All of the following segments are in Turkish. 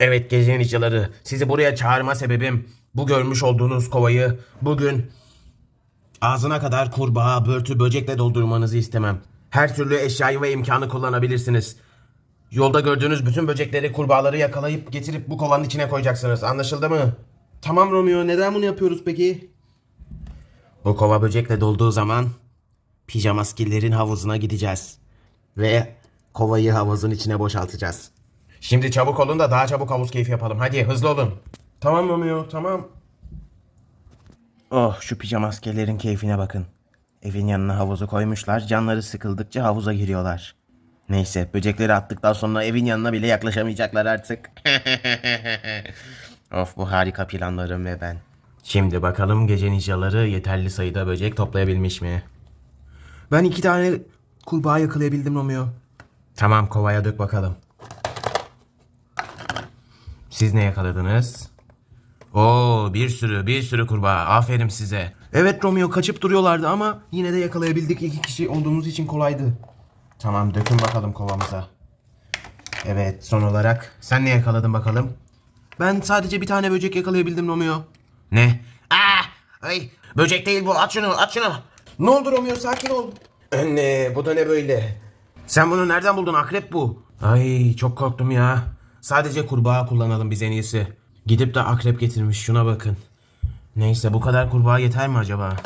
Evet gece ninjaları. Sizi buraya çağırma sebebim bu görmüş olduğunuz kovayı bugün ağzına kadar kurbağa, börtü, böcekle doldurmanızı istemem. Her türlü eşyayı ve imkanı kullanabilirsiniz. Yolda gördüğünüz bütün böcekleri, kurbağaları yakalayıp getirip bu kovanın içine koyacaksınız. Anlaşıldı mı? Tamam Romeo. Neden bunu yapıyoruz peki? Bu kova böcekle dolduğu zaman pijamaskillerin havuzuna gideceğiz. Ve kovayı havuzun içine boşaltacağız. Şimdi çabuk olun da daha çabuk havuz keyfi yapalım. Hadi hızlı olun. Tamam Romeo tamam. Oh şu pijamaskelerin keyfine bakın. Evin yanına havuzu koymuşlar. Canları sıkıldıkça havuza giriyorlar. Neyse böcekleri attıktan sonra evin yanına bile yaklaşamayacaklar artık. of bu harika planlarım ve ben. Şimdi bakalım gece ninjaları yeterli sayıda böcek toplayabilmiş mi? Ben iki tane kurbağa yakalayabildim Romeo. Tamam kovaya dök bakalım. Siz ne yakaladınız? Oo bir sürü bir sürü kurbağa. Aferin size. Evet Romeo kaçıp duruyorlardı ama yine de yakalayabildik. İki kişi olduğumuz için kolaydı. Tamam dökün bakalım kovamıza. Evet son olarak sen ne yakaladın bakalım? Ben sadece bir tane böcek yakalayabildim Romeo. Ne? Aa, ay, böcek değil bu. At şunu, at şunu. Ne oldu Romeo? Sakin ol. Anne, bu da ne böyle? Sen bunu nereden buldun? Akrep bu. Ay, çok korktum ya. Sadece kurbağa kullanalım biz en iyisi. Gidip de akrep getirmiş. Şuna bakın. Neyse, bu kadar kurbağa yeter mi acaba?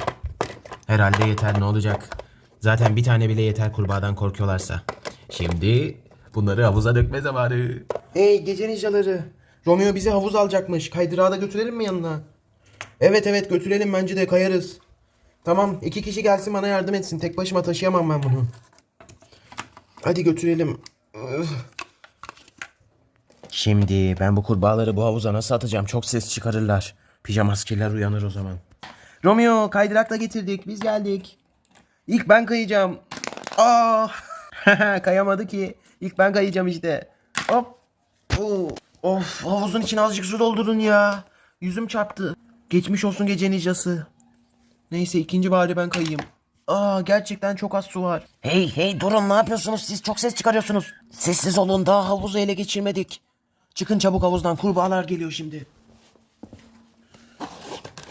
Herhalde yeter. Ne olacak? Zaten bir tane bile yeter kurbağadan korkuyorlarsa. Şimdi bunları havuza dökme zamanı. Hey gece ninjaları. Romeo bizi havuz alacakmış. Kaydırağı da götürelim mi yanına? Evet evet götürelim bence de kayarız. Tamam iki kişi gelsin bana yardım etsin. Tek başıma taşıyamam ben bunu. Hadi götürelim. Üf. Şimdi ben bu kurbağaları bu havuza nasıl atacağım? Çok ses çıkarırlar. Pijama askerler uyanır o zaman. Romeo kaydırakla getirdik. Biz geldik. İlk ben kayacağım. Aa! Kayamadı ki. İlk ben kayacağım işte. Hop. Oo. Of havuzun içine azıcık su doldurun ya. Yüzüm çarptı. Geçmiş olsun gece ninjası. Neyse ikinci bari ben kayayım. Aa gerçekten çok az su var. Hey hey durun ne yapıyorsunuz siz çok ses çıkarıyorsunuz. Sessiz olun daha havuzu ele geçirmedik. Çıkın çabuk havuzdan kurbağalar geliyor şimdi.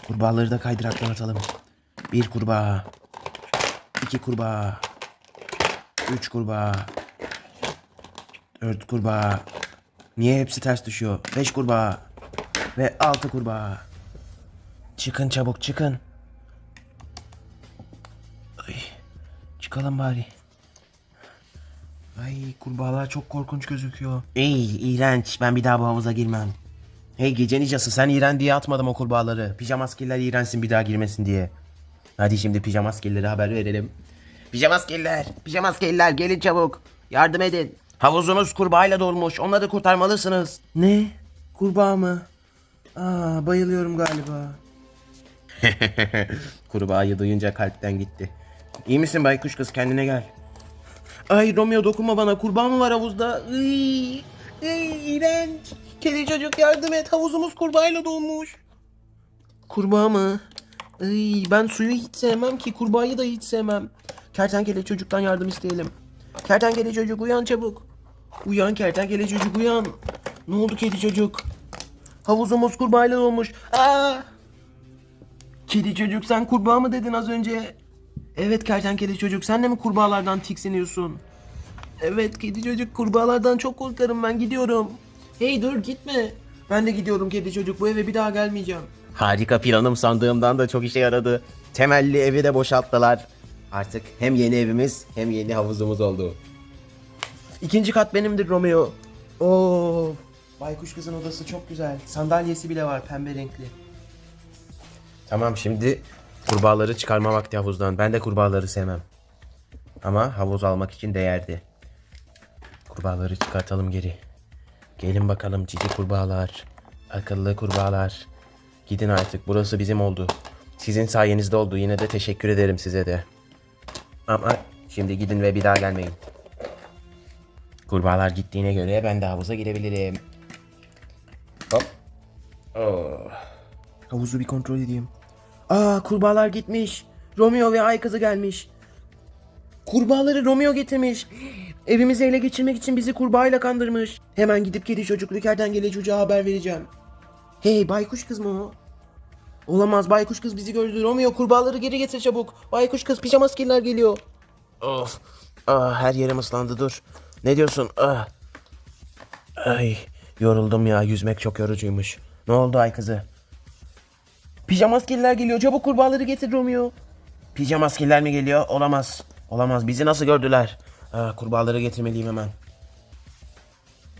Kurbağaları da kaydıraktan atalım. Bir kurbağa. iki kurbağa. Üç kurbağa. Dört kurbağa. Niye hepsi ters düşüyor? Beş kurbağa. Ve altı kurbağa. Çıkın çabuk çıkın. Ay, çıkalım bari. Ay kurbağalar çok korkunç gözüküyor. Ey iğrenç ben bir daha bu havuza girmem. Hey gece nicası sen iğren diye atmadım o kurbağaları. Pijamaskiller iğrensin bir daha girmesin diye. Hadi şimdi pijamaskillere haber verelim. Pijamaskiller, pijamaskiller gelin çabuk. Yardım edin. Havuzunuz kurbağayla dolmuş. Onları kurtarmalısınız. Ne? Kurbağa mı? Aa bayılıyorum galiba. Kurbağayı duyunca kalpten gitti. İyi misin baykuş kız kendine gel. Ay Romeo dokunma bana kurbağa mı var havuzda? Iy, iy, iğrenç. Kedi çocuk yardım et havuzumuz kurbağayla dolmuş. Kurbağa mı? Iy, ben suyu hiç sevmem ki kurbağayı da hiç sevmem. Kertenkele çocuktan yardım isteyelim. Kertenkele çocuk uyan çabuk. Uyan kertenkele çocuk uyan. Ne oldu kedi çocuk? Havuzumuz kurbağayla dolmuş. Aa! Kedi çocuk sen kurbağa mı dedin az önce? Evet kertenkele çocuk sen de mi kurbağalardan tiksiniyorsun? Evet kedi çocuk kurbağalardan çok korkarım ben gidiyorum. Hey dur gitme. Ben de gidiyorum kedi çocuk bu eve bir daha gelmeyeceğim. Harika planım sandığımdan da çok işe yaradı. Temelli evi de boşalttılar. Artık hem yeni evimiz hem yeni havuzumuz oldu. İkinci kat benimdir Romeo. Oo. Baykuş kızın odası çok güzel. Sandalyesi bile var pembe renkli. Tamam şimdi kurbağaları çıkarma vakti havuzdan. Ben de kurbağaları sevmem. Ama havuz almak için değerdi. Kurbağaları çıkartalım geri. Gelin bakalım cici kurbağalar. Akıllı kurbağalar. Gidin artık burası bizim oldu. Sizin sayenizde oldu. Yine de teşekkür ederim size de. Ama şimdi gidin ve bir daha gelmeyin. Kurbağalar gittiğine göre ben de havuza girebilirim. Hop. Oh. Havuzu bir kontrol edeyim. Aa kurbağalar gitmiş. Romeo ve ay kızı gelmiş. Kurbağaları Romeo getirmiş. Evimizi ele geçirmek için bizi kurbağayla kandırmış. Hemen gidip kedi çocuklu kertenkele çocuğa haber vereceğim. Hey baykuş kız mı o? Olamaz baykuş kız bizi gördü. Romeo kurbağaları geri getir çabuk. Baykuş kız pijama skiller geliyor. Of. Ah, her yerim ıslandı dur. Ne diyorsun? Ah. Ay yoruldum ya yüzmek çok yorucuymuş. Ne oldu ay kızı? Pijama skiller geliyor çabuk kurbağaları getir Romeo. Pijama skiller mi geliyor? Olamaz. Olamaz bizi nasıl gördüler? Ah, kurbağaları getirmeliyim hemen.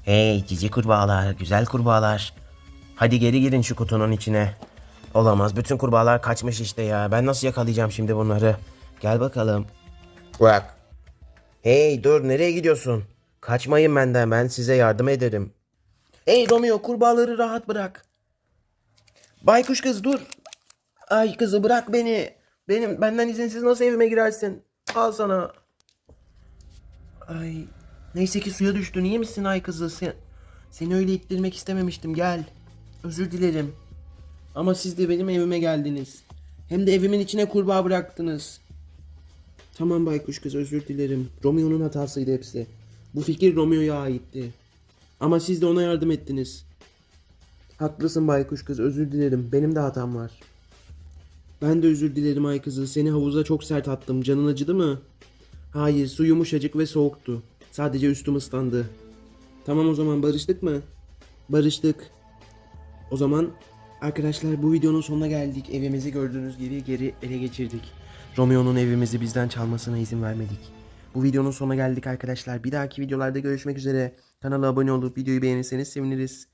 Hey cici kurbağalar, güzel kurbağalar. Hadi geri girin şu kutunun içine. Olamaz. Bütün kurbağalar kaçmış işte ya. Ben nasıl yakalayacağım şimdi bunları? Gel bakalım. Bırak. Hey dur nereye gidiyorsun? Kaçmayın benden ben size yardım ederim. Hey Romeo kurbağaları rahat bırak. Baykuş kız dur. Ay kızı bırak beni. Benim benden izinsiz nasıl evime girersin? Al sana. Ay neyse ki suya düştün. İyi misin ay kızı? Sen, seni öyle ittirmek istememiştim. Gel. Özür dilerim. Ama siz de benim evime geldiniz. Hem de evimin içine kurbağa bıraktınız. Tamam baykuş kız özür dilerim. Romeo'nun hatasıydı hepsi. Bu fikir Romeo'ya aitti. Ama siz de ona yardım ettiniz. Haklısın baykuş kız özür dilerim. Benim de hatam var. Ben de özür dilerim ay kızı. Seni havuza çok sert attım. Canın acıdı mı? Hayır su yumuşacık ve soğuktu. Sadece üstüm ıslandı. Tamam o zaman barıştık mı? Barıştık. O zaman arkadaşlar bu videonun sonuna geldik. Evimizi gördüğünüz gibi geri ele geçirdik. Romeo'nun evimizi bizden çalmasına izin vermedik. Bu videonun sonuna geldik arkadaşlar. Bir dahaki videolarda görüşmek üzere. Kanala abone olup videoyu beğenirseniz seviniriz.